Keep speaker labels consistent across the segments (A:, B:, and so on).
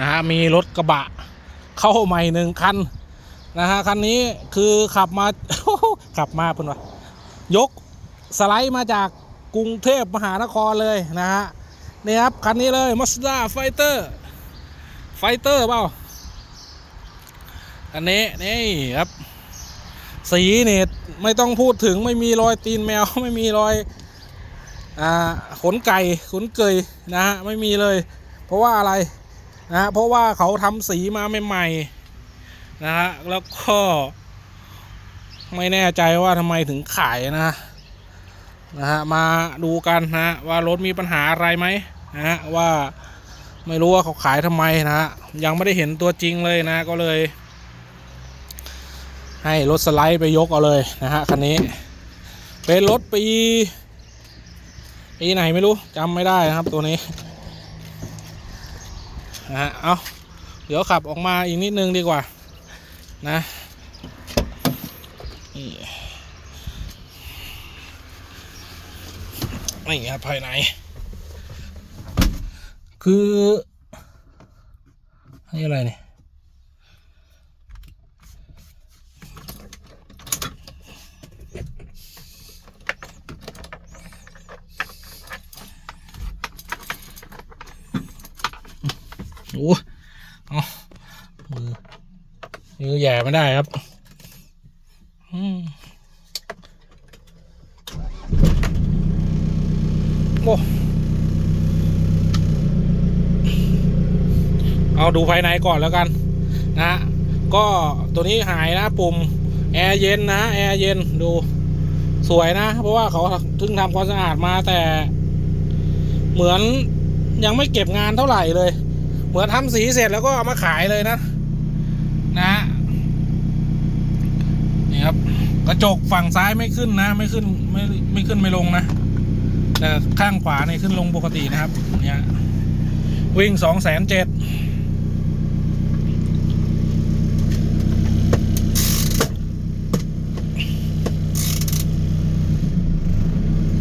A: นะฮะมีรถกระบะ เข้าใหม่หนึ่งคันนะฮะคันนี้คือขับมา ขับมาเพิ่อนว่ายกสไลด์มาจากกรุงเทพมหานครเลยนะฮะนี่ครับคันนี้เลย Mazda Fighter Fighter เปล่าอันนี้นี่ครับ สีเนี่ยไม่ต้องพูดถึงไม่มีรอยตีนแมวไม่มีรอยอ่าขนไก่ขนเกยนะฮะไม่มีเลย เพราะว่าอะไร นะ เพราะว่าเขาทำสีมาใหม่ๆนะฮะแล้วก็ไม่แน่ใจว่าทำไมถึงขายนะนะฮะมาดูกันนะฮะว่ารถมีปัญหาอะไรไหมนะฮะว่าไม่รู้ว่าเขาขายทำไมนะฮะยังไม่ได้เห็นตัวจริงเลยนะก็เลย ให้รถสไลด์ไปยกเอาเลยนะฮะคันนี้เป็นรถปีปีไหนไม่รู้จำไม่ได้นะครับตัวนี้ นะฮะเอาเดี๋ยวขับออกมาอีกนิดนึงดีกว่านะนี่นี่ครับภายใน คือนี่อะไรเนี่ย โอ้เอามือ มือแย่ไม่ได้ครับโอ้เอาดูภายในก่อนแล้วกัน นะก็ตัวนี้หายนะปุ่มแอร์เย็นนะแอร์เย็นดูสวยนะ เพราะว่าเขาเพิ่งทำความสะอาดมาแต่ เหมือนยังไม่เก็บงานเท่าไหร่เลย เหมือนทำสีเสร็จแล้วก็เอามาขายเลยนะ นะ ครับ กระจกฝั่งซ้ายไม่ขึ้นนะ ไม่ขึ้นไม่ไม่ขึ้นไม่ลงนะ แต่ข้างขวาเนี่ยขึ้นลงปกตินะครับ เนี่ยวิ่งสองแสนเจ็ด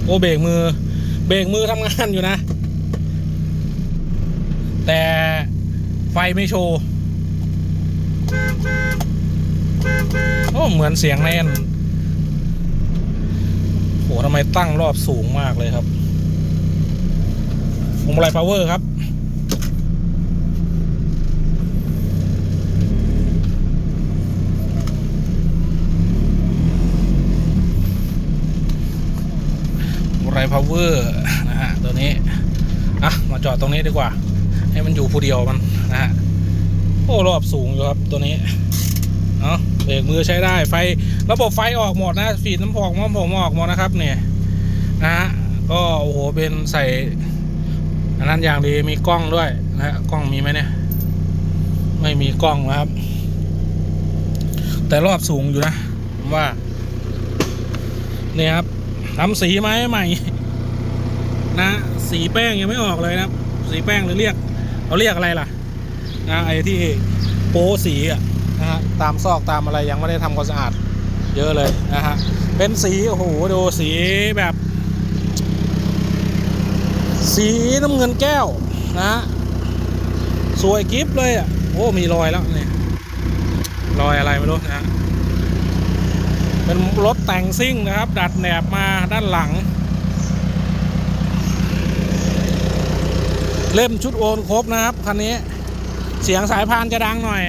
A: โอ้เบรกมือ เบรกมือทำงานอยู่นะ แต่ไฟไม่โชว์ โอ้เหมือนเสียงแน่นโหทำไมตั้งรอบสูงมากเลยครับพวงมาลัยพาวเวอร์ครับพวงมลัยพาวเวอร์นะฮะตัวนี้ อะ มาจอดตรงนี้ดีกว่า ให้มันอยู่ผู้เดียวมันนะฮะ โอ้ รอบสูงอยู่ครับตัวนี้ เนาะ เบรกมือใช้ได้ไฟระบบไฟออกหมดนะฟีดน้ำพอกน้ำผมออกหมดนะครับเนี่ยนะฮะก็โอ้โหเป็นใส่อันนั้นอย่างดีมีกล้องด้วยนะฮะกล้องมีไหมเนี่ย ไม่มีกล้องนะครับ แต่รอบสูงอยู่นะผมว่าเนี่ยครับทำสีไหมใหม่ นะสีแป้งยังไม่ออกเลยนะครับ สีแป้งหรือเรียกเราเรียกอะไรล่ะนะไอ้ที่โป๊สีอะ นะฮะตามซอกตามอะไรยังไม่ได้ทำความสะอาดเยอะเลยนะฮะเป็นสีโอ้โหดูสีแบบ สีน้ำเงินแก้วนะสวยกิฟเลยอะโอ้มีรอยแล้วเนี่ยรอยอะไรไม่รู้นะฮะเป็นรถแต่งซิ่งนะครับ ดัดแหนบมาด้านหลัง เล่มชุดโอนครบนะครับคันนี้เสียงสายพานจะดังหน่อย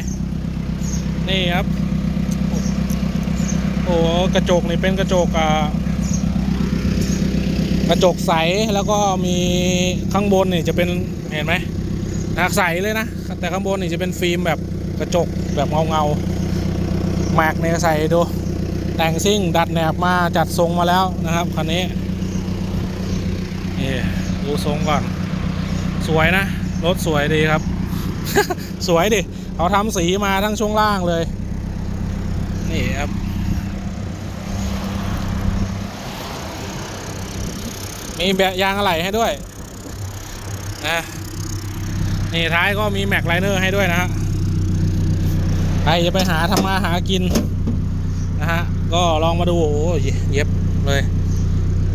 A: นี่ครับ โอ้โหกระจกนี่เป็นกระจกอ่ากระจกใสแล้วก็มีข้างบนนี่จะเป็นเห็นไหมนะใสเลยนะ แต่ข้างบนนี่จะเป็นฟิล์มแบบกระจกแบบเงาเงาๆแม็กเนี่ยใส่ดู แต่งซิ่งดัดแหนบมาจัดทรงมาแล้วนะครับคันนี้นี่ดูทรงก่อน สวยนะ รถสวยดีครับ สวยดิ เขาทำสีมาทั้งช่วงล่างเลย นี่ครับ มีแบบยางอะไหล่ให้ด้วยนะนี่ท้ายก็มีแม็กไลเนอร์ให้ด้วยนะฮะใครจะไปหาทำมาหากินนะฮะ ก็ลองมาดูโอ้โหเย็บเลย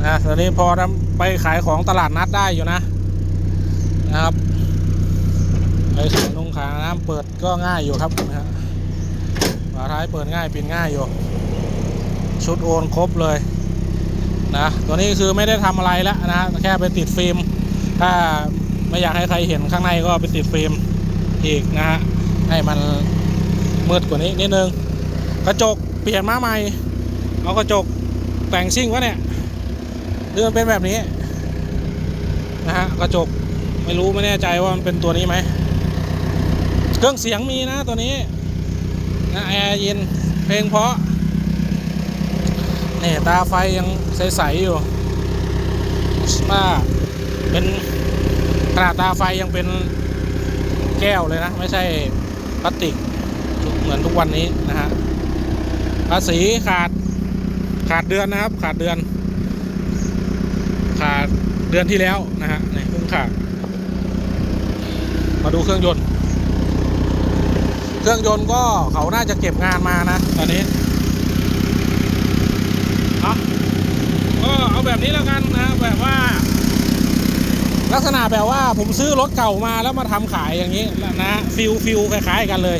A: นะตอนนี้พอทำไปขายของตลาดนัดได้อยู่นะนะครับไปขาย นงขางน้ำเปิดก็ง่ายอยู่ครับนะฮะฝาท้ายเปิดง่ายปิดง่ายอยู่ ชุดโอนครบเลยนะตัวนี้คือไม่ได้ทำอะไรแล้วนะแค่ไปติดฟิล์ม ถ้าไม่อยากให้ใครเห็นข้างในก็ไปติดฟิล์มอีกนะฮะให้มันมืดกว่านี้นิดนึงกระจกเปลี่ยนมาใหม่เอากระจกแต่งซิ่งวะเนี่ยเดือนเป็นแบบนี้นะฮะกระจกไม่รู้ไม่แน่ใจว่ามันเป็นตัวนี้ไหม เครื่องเสียงมีนะตัวนี้นะแอร์เย็นเพลงเพราะนี่ตาไฟยังใส ๆ อยู่ว่าเป็นขนาดตาไฟยังเป็นแก้วเลยนะ ไม่ใช่พลาสติกเหมือนทุกวันนี้นะฮะภาษีขาดขาดเดือนนะครับ ขาดเดือน ขาดเดือนที่แล้วนะฮะนี่เพิ่งขาด มาดูเครื่องยนต์ รื่องยนต์ก็เขาน่าจะเก็บงานมานะ ตอนนี้เอาก็เอาแบบนี้แล้วกันนะแบบว่า ลักษณะแบบว่าผมซื้อรถเก่ามาแล้วมาทำขายอย่างนี้นะฟิลฟิลคล้าย ๆ กันเลย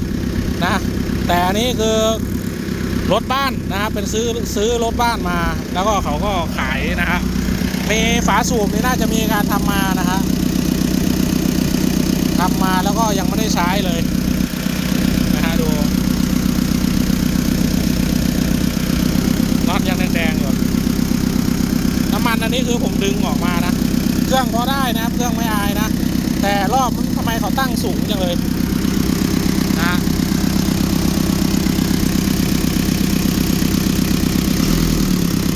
A: นะ แต่อันนี้คือรถบ้านนะครับเป็นซื้อซื้อรถบ้านมา แล้วก็เขาก็ขายนะฮะมีฝาสูบนี่น่าจะมีการทำมานะฮะทำมาแล้วก็ยังไม่ได้ใช้เลยนะฮะ ดูน็อตยังแดงๆอยู่น้ำมันอันนี้คือผมดึงออกมานะเครื่องพอได้นะเครื่องไม่อายนะ แต่รอบทำไมเขาตั้งสูงจังเลยนะ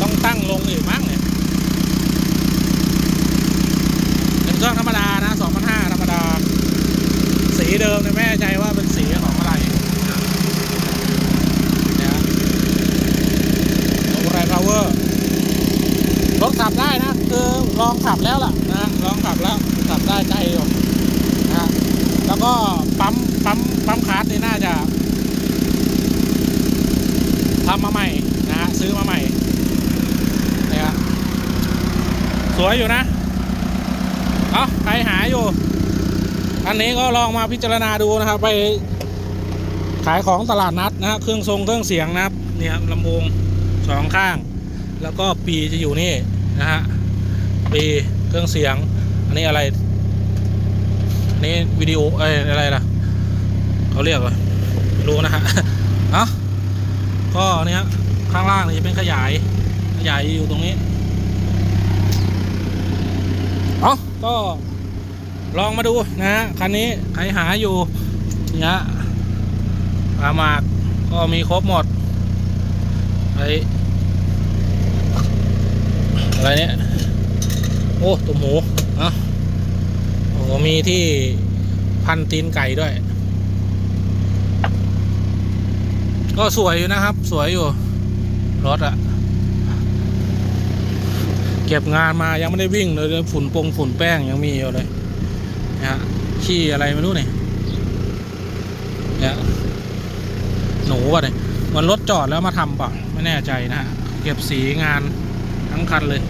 A: ต้องตั้งลงอีกมั้งเนี่ยเป็นเครื่องธรรมดานะ2,500ธรรมดา สีเดิมเนี่ยไม่แน่ใจว่าเป็นสีของอะไรนะเนี่ยโอเวอร์ไรพาวเวอร์ รถขับได้นะ คือลองขับแล้วล่ะนะลอง ขับแล้วขับได้ใจอยู่นะฮะแล้วก็ปั๊มปั๊มปั๊มคาร์ดนี่น่าจะทำมาใหม่นะฮะซื้อมาใหม่นี่ฮะสวยอยู่นะเอาใครหาอยู่ อันนี้ก็ลองมาพิจารณาดูนะครับ ไปขายของตลาดนัดนะฮะเครื่องทรงเครื่องเสียงนะครับเนี่ยลำโพงสองข้าง แล้วก็ปีจะอยู่นี่นะฮะปีเครื่องเสียง อันนี้อะไรอันนี้วิดีโอเอ้ยอะไรล่ะเขาเรียกว่าไม่รู้นะฮะเอะก็เนี้ยข้างล่างนี่จะเป็นขยาย ขยายอยู่ตรงนี้เอ๋อก็ลองมาดูนะฮะคันนี้ใครหาอยู่เนี่ยปลาหมากก็มีครบหมดไออะไรเนี่ย อ้ตัวหมูอะโอ้มีที่พันตีนไก่ด้วย ก็สวยอยู่นะครับ สวยอยู่ รถอะเก็บงานมายังไม่ได้วิ่งเลยฝุ่นปงฝุ่นแป้งยังมีอยู่เลยนะฮะขี้อะไรไม่รู้เนี่ยเนี่ยหนูวะเนี่ยมันรถจอดแล้วมาทำป่ะ ไม่แน่ใจนะฮะเก็บสีงานทั้งคันเลย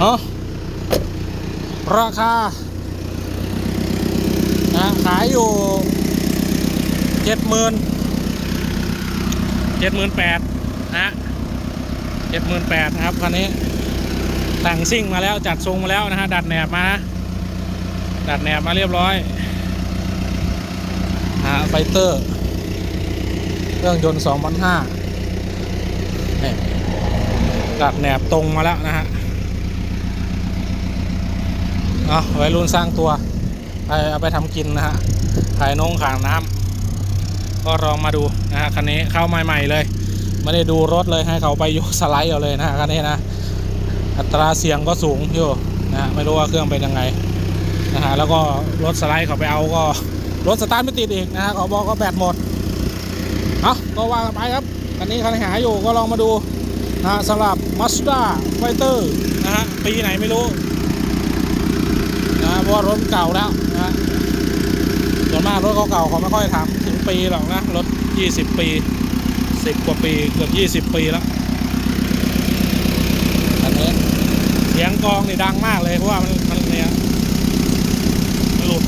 A: เนาะราคานะขายอยู่เจ็ดหมื่นเจ็ดหมื่นแปดนะเจ็ดหมื่นแปดครับคันนี้แต่งซิ่งมาแล้วจัดทรงมาแล้วนะฮะดัดแหนบมาดัดแหนบมาเรียบร้อยฮะไฟเตอร์เครื่องยนต์2,500นี่ดัดแหนบตรงมาแล้วนะฮะ เอาไว้รุ่นสร้างตัวไปเอาไปทำกินนะฮะขายนงขางน้ำก็ลองมาดูนะฮะคันนี้เข้าใหม่ๆเลยไม่ได้ดูรถเลยให้เขาไปยกสไลด์เอาเลยนะฮะคันนี้นะอัตราเสียงก็สูงอยู่นะฮะไม่รู้ว่าเครื่องเป็นยังไงนะฮะแล้วก็รถสไลด์เขาไปเอาก็รถสตาร์ทไม่ติดอีกนะฮะเขาบอกก็แบตหมดเอาก็ว่ากันไปครับอันนี้ใครหาอยู่ก็ลองมาดูนะฮะสำหรับ Mazda Fighter นะฮะปีไหนไม่รู้ ว่ารถเก่าแล้วนะส่วนมากรถเก่าๆเขาไม่ค่อยทำถึงปีหรอกนะ รถ 20 ปี 10 กว่าปีเกือบ20 ปีแล้วอันะเสียงกองนี่ดังมากเลยเพราะว่ามันมันเนี่ยหลุด